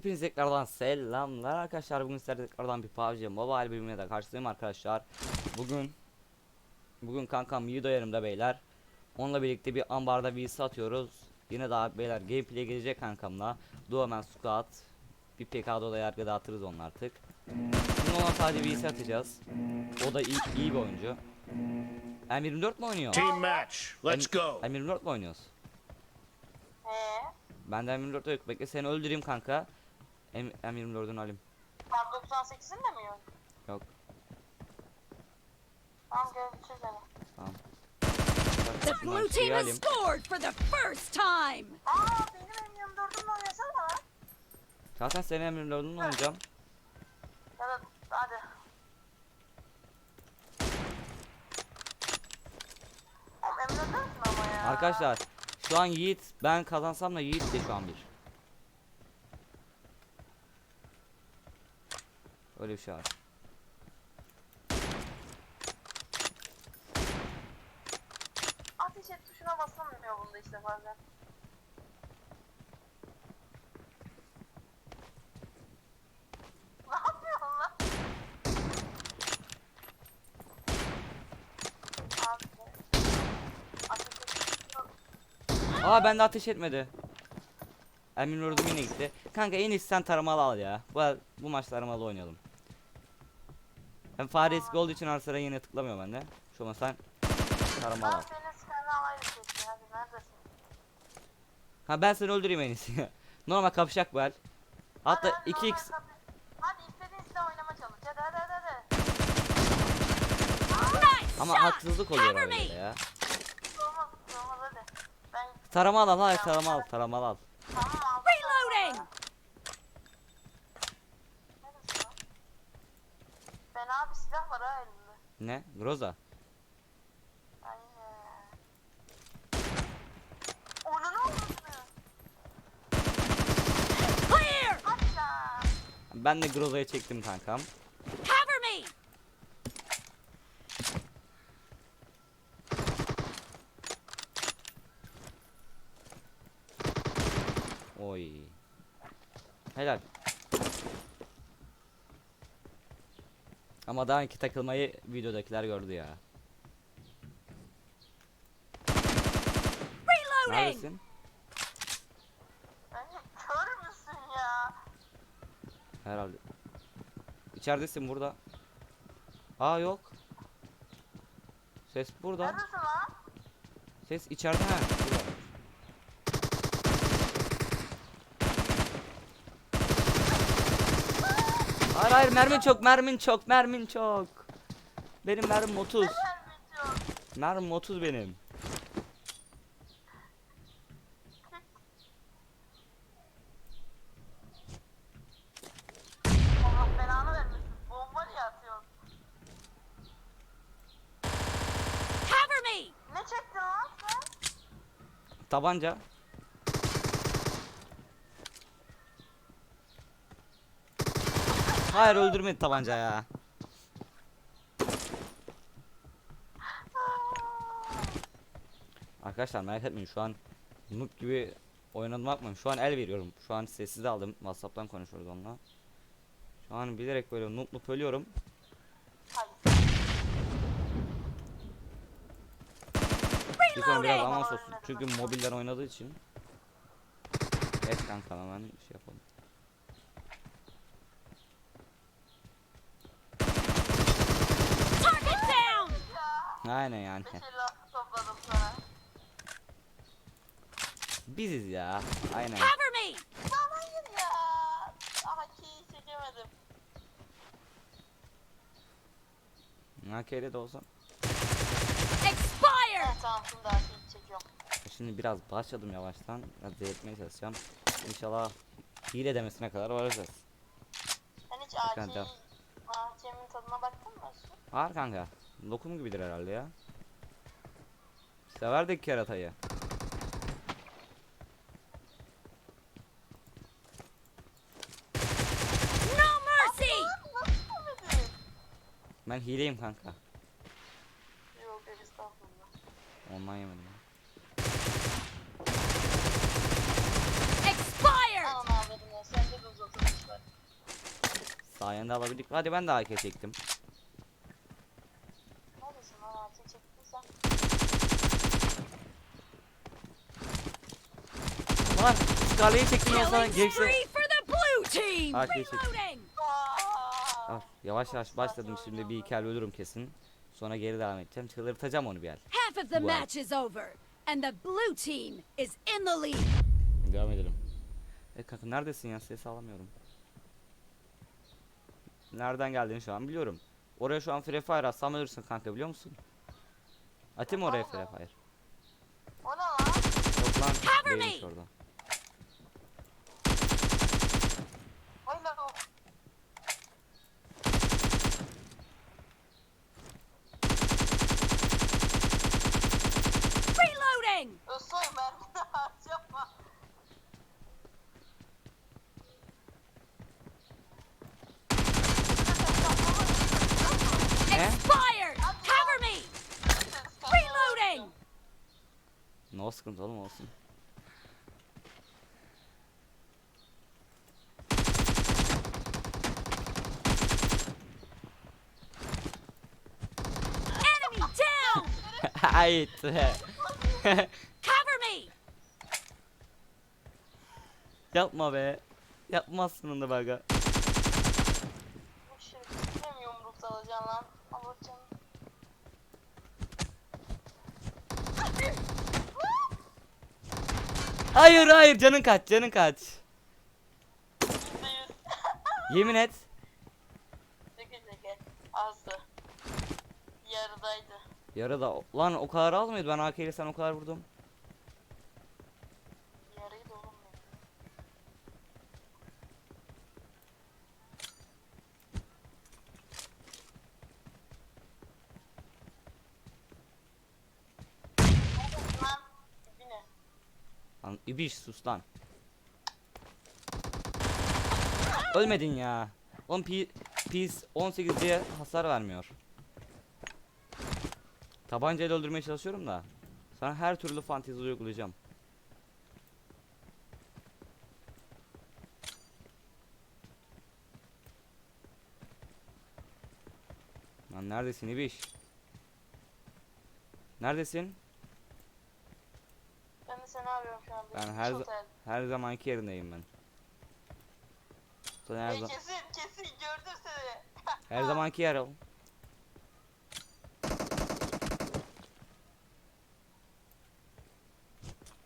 Hepinize tekrardan selamlar arkadaşlar. Bugün sizlerle tekrardan bir PUBG Mobile bölümüne de karşılayayım arkadaşlar. Bugün bugün kankam Yiğido yanımda beyler. Onunla birlikte bir ambarda VS atıyoruz. Yine daha beyler gameplay gelecek kankamla. Duomen Squad. Bir PK'da da yargı dağıtırız onu artık. Şimdi ona sadece VS atacağız. O da iyi, iyi bir oyuncu. M24 mi oynuyor? Team match. Let's go. M24 mi oynuyoruz? Ee, Ben de M24 yok. Bekle seni öldüreyim kanka. M M24'ünü alayım. kar 98'in de mi yok? Yok. Tamam görüşürüz hele. Tamam. The blue team has scored for the first time. Aa benim M24'ümle oynasana. Zaten senin M24'ünü oynayacağım. Ya da hadi. Oğlum M24'ün ama ya. Arkadaşlar şu an Yiğit ben kazansam da Yiğit de şu an bir. Öyle bir şey var. Ateş et tuşuna basamıyor bunda işte bazen. Ne yapıyorsun lan? Abi. Ateş et tuşuna Aa bende ateş etmedi. M24'üm yine gitti. Kanka en iyisi sen taramalı al ya. Bu, bu maç taramalı oynayalım. Hem fare eski olduğu için ara sıra yine tıklamıyor bende. Şu an sen al. Hadi neredesin? Ha ben seni öldüreyim en iyisi. Normal kapışacak bu el. Hatta Hadi, hadi, 2x normal kapı- Hadi istediğin silah oynama çalış. Hadi hadi hadi hadi. Ama haksızlık oluyor Cover öyle me. ya. Hiç olmaz hiç olmaz hadi. Ben Taramalı al hayır taramalı al taramalı al. tamam aldım. Reloading. Neredesin lan? Fena bir silah var ha elimde. Ne? Groza. Ben de Groza'yı çektim kankam. Cover me. Oy. Helal. Ama daha iki takılmayı videodakiler gördü ya. Reloading. Neredesin? Ben kör müsün ya? Herhalde. İçeridesin burada. Aa yok. Ses burada. Neredesin lan? Ses içeride ha. Burada. Hayır hayır mermin çok mermin çok mermin çok. Benim mermim 30. Neler bitiyor? Mermim 30 benim. Allah belanı vermesin. Bomba niye atıyorsun? Cover me. Ne çektin lan sen? Tabanca. Hayır öldürmedi tabanca ya. Arkadaşlar merak etmeyin şu an noob gibi oynadım bakmayın. Şu an el veriyorum. Şu an sessiz aldım. Whatsapp'tan konuşuyoruz onunla. Şu an bilerek böyle noob noob ölüyorum. Sonra biraz avans olsun. Çünkü mobiller oynadığı için. Evet kanka hemen şey yapalım. Target down. Ya. Aynen yani. Bir şey laf topladım sana. Biziz ya. Aynen. Cover me. Lan hayır ya. Aha ki çekemedim. AK'de de olsam. Expired. Evet tamam şimdi daha ki çekiyorum. Şimdi biraz başladım yavaştan. Biraz delirtmeye çalışacağım. İnşallah hile demesine kadar varacağız. Sen hiç. AK'yi AK'min tadına baktın mı? Su? Ağır kanka. Lokum gibidir herhalde ya. Severdik keratayı. Ben hileyim kanka. Yok yok estağfurullah. Ondan yemedim. ya. Expired. Aman ya sende de uzun. Sayende alabildik. Hadi ben de AK çektim. Neredesin lan artık çektiysen? Lan skaleyi çektim ya sana gerekse. spree for the blue team. Ah! Ah, yavaş yavaş başladım şimdi bir iki el ölürüm kesin. Sonra geri devam edeceğim. Çıldırtacağım onu bir el. Half of the match is over, and the blue team is in the lead. Devam edelim. E kanka neredesin ya? Ses alamıyorum. Nereden geldiğini şu an biliyorum. Oraya şu an Free Fire atsam ölürsün kanka biliyor musun? Atayım oraya Free Fire? O ne lan? Yok lan Cover değilmiş me. orada. Vay lan o. Reloading. Özsoy mermini harcama. Expired. Cover me. Reloading. No sıkıntı oğlum olsun. Enemy down. Ait. Cover me. Yapma be. Yapmazsın onu be aga. Bu şerefsizle mi yumruk salacaksın lan? Hayır hayır canın kaç canın kaç. Yemin et. Azdı. Yarıdaydı. Yarıda lan o kadar almıyordu ben AK ile sen o kadar vurdum. Yarıydı oğlum benim. Neredesin lan? Dibine. Lan ibiş sus lan. Ölmedin ya. Oğlum P Peace 18 diye hasar vermiyor. Tabancayla öldürmeye çalışıyorum da. Sana her türlü fantezi uygulayacağım. Lan neredesin ibiş? Neredesin? An. Ben her za- her zamanki yerindeyim ben. Sen her, Ey, za- kesin kesin gördüm seni. her zamanki yer ol.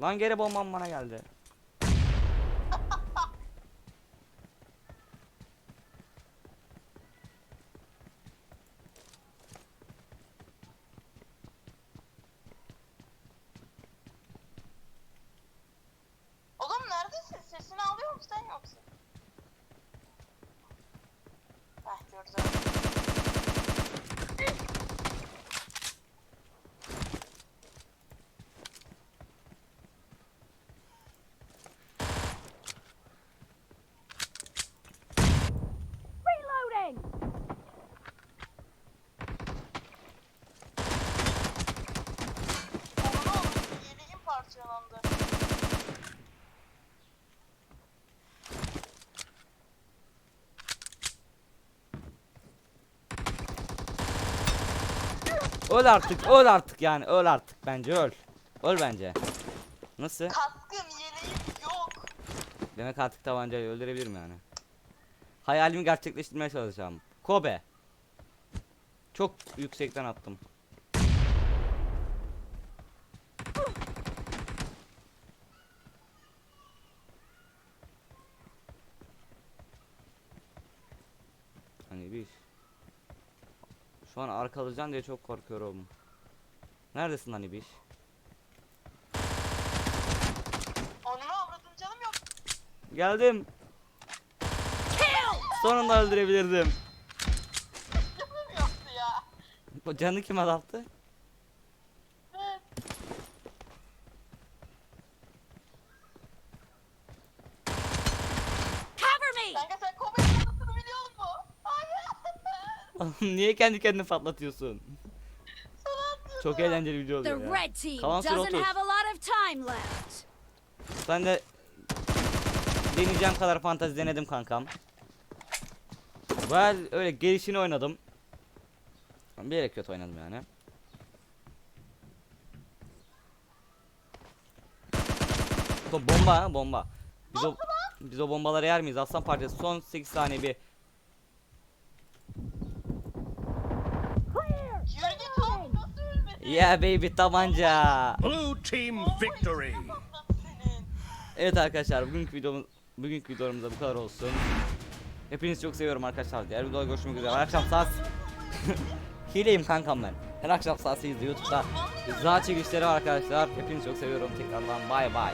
Lan geri bombam bana geldi. Oğlum neredesin? Sen yoksa? Heh gördüm. Reloading. Onu oldu. Yediğim parçalandı. Öl artık, öl artık yani, öl artık bence öl. Öl bence. Nasıl? Kaskım yeleğim yok. Demek artık tabancayı öldürebilirim yani. Hayalimi gerçekleştirmeye çalışacağım. Kobe. Çok yüksekten attım. Hani bir Şu an arkalayacaksın diye çok korkuyorum. Neredesin hani bir? Onu avradın canım yok. Geldim. Kill. Sonunda öldürebilirdim. Canım yoktu ya. Bu canı kim azalttı? Evet. Cover me. Kanka sen Kobe'nin adını biliyor musun? Hayır. Niye kendi kendini patlatıyorsun? Çok eğlenceli video oluyor ya. Kalan süre doesn't 30. have a lot of time left. Ben de deneyeceğim kadar fantezi denedim kankam. Ben öyle gelişini oynadım. Bir yere kötü oynadım yani. Bomba bomba. Biz o, biz o bombaları yer miyiz? Aslan parçası son 8 saniye bir Yürü git abi nasıl ölmedin? Yeah baby tabanca. Blue team victory. Evet arkadaşlar bugünkü videomuz bugünkü videomuzda bu kadar olsun. Hepinizi çok seviyorum arkadaşlar. Diğer videoda görüşmek üzere. Her akşam saat Hileyim kankam ben. Her akşam saat 8'de YouTube'da. Za çekişleri var arkadaşlar. Hepinizi çok seviyorum. Tekrardan bay bay.